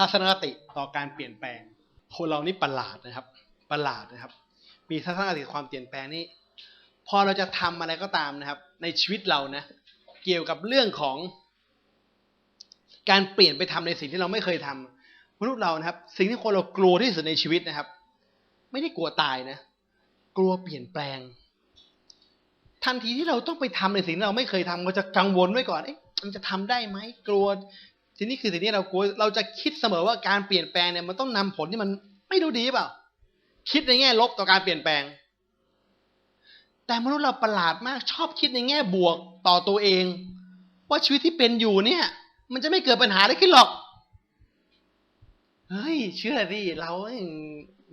ทัศนคติต่อการเปลี่ยนแปลง คนเรานี่ประหลาดนะครับ ประหลาดนะครับ มีทัศนคติความเปลี่ยนแปลงนี่พอเราจะทำอะไรก็ตามนะครับ ในชีวิตเรานะ เกี่ยวกับเรื่องของ การเปลี่ยนไปทำในสิ่งที่เราไม่เคยทำมนุษย์เรานะครับ สิ่งที่คนเรากลัวที่สุดในชีวิตนะครับ ไม่ได้กลัวตายนะ กลัวเปลี่ยนแปลง ทันทีที่เราต้องไปทำในสิ่งที่เราไม่เคยทำเราจะกังวลไว้ก่อนเอ๊ะมันจะทำได้ไหมกลัว ทีนี้คือสิ่งที่เรากลัวเราจะคิดเสมอว่าการเปลี่ยนแปลงเนี่ยมันต้องนำผลที่มันไม่ดูดีเปล่า คิดในแง่ลบต่อการเปลี่ยนแปลง แต่มนุษย์เราประหลาดมากชอบคิดในแง่บวกต่อตัวเอง ว่าชีวิตที่เป็นอยู่เนี่ย มันจะไม่เกิดปัญหาอะไรขึ้นหรอกเฮ้ยเชื่อดิเรา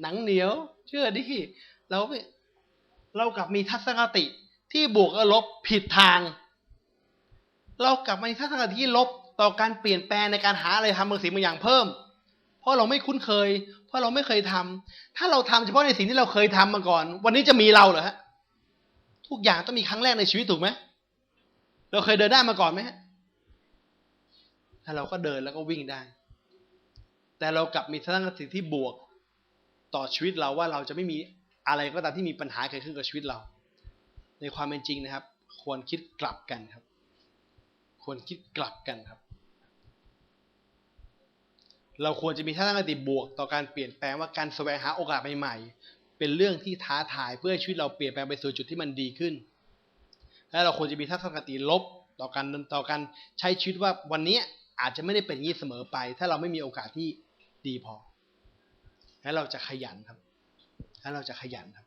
หนังเหนียว เชื่อดิเราเรากลับมีทัศนคติที่บวกกับลบผิดทาง เรากลับมามีทัศนคติที่ลบ ต่อการเปลี่ยนแปลงในการหาอะไรทำบางสิ่งบางอย่างเพิ่ม เพราะเราไม่คุ้นเคย เพราะเราไม่เคยทำถ้าเราทำเฉพาะในสิ่งที่เราเคยทำมาก่อน วันนี้จะมีเราเหรอฮะทุกอย่างต้องมีครั้งแรกในชีวิตถูกไหมเราเคยเดินได้มาก่อนไหมฮะถ้าเราก็เดินแล้วก็วิ่งได้ แต่เรากลับมีทัศนคติที่บวกต่อชีวิตเราว่าเราจะไม่มีอะไรก็ตามที่มีปัญหาเกิดขึ้นกับชีวิตเรา ในความเป็นจริงนะครับ ควรคิดกลับกันครับ ควรคิดกลับกันครับ เราควรจะมีทัศนคติบวกต่อการเปลี่ยนแปลงว่าการแสวงหาโอกาสใหม่ๆ เป็นเรื่องที่ท้าทายเพื่อให้ชีวิตเราเปลี่ยนแปลงไปสู่จุดที่มันดีขึ้น และเราควรจะมีทัศนคติลบต่อการต่อการใช้ชีวิตว่าวันนี้อาจจะไม่ได้เป็นอย่างนี้เสมอไป ถ้าเราไม่มีโอกาสที่ดีพอ และเราจะขยันครับ และเราจะขยันครับ